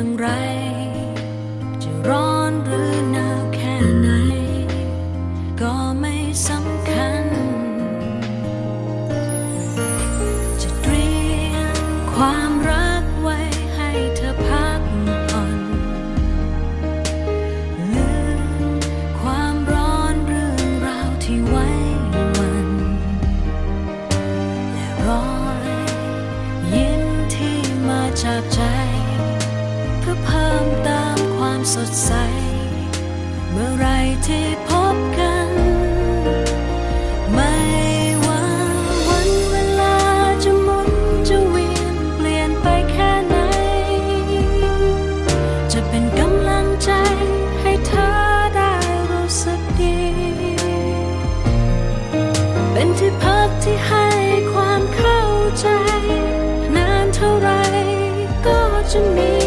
างไร จะร้อนหรือหนาวแค่ไหน ก็ไม่สำคัญ จะเตรียมความรักไว้ให้เธอพักผ่อนลืมความร้อนเรื่องราวที่ไว้วัน และรอยยิ้มที่มาจากใจ สดใส เมื่อไรที่พบกัน ไม่ว่าวันเวลาจะหมุนจะเวียนเปลี่ยนไปแค่ไหน จะเป็นกำลังใจให้เธอได้รู้สึกดี เป็นที่พักที่ให้ความเข้าใจ นานเท่าไรก็จะมี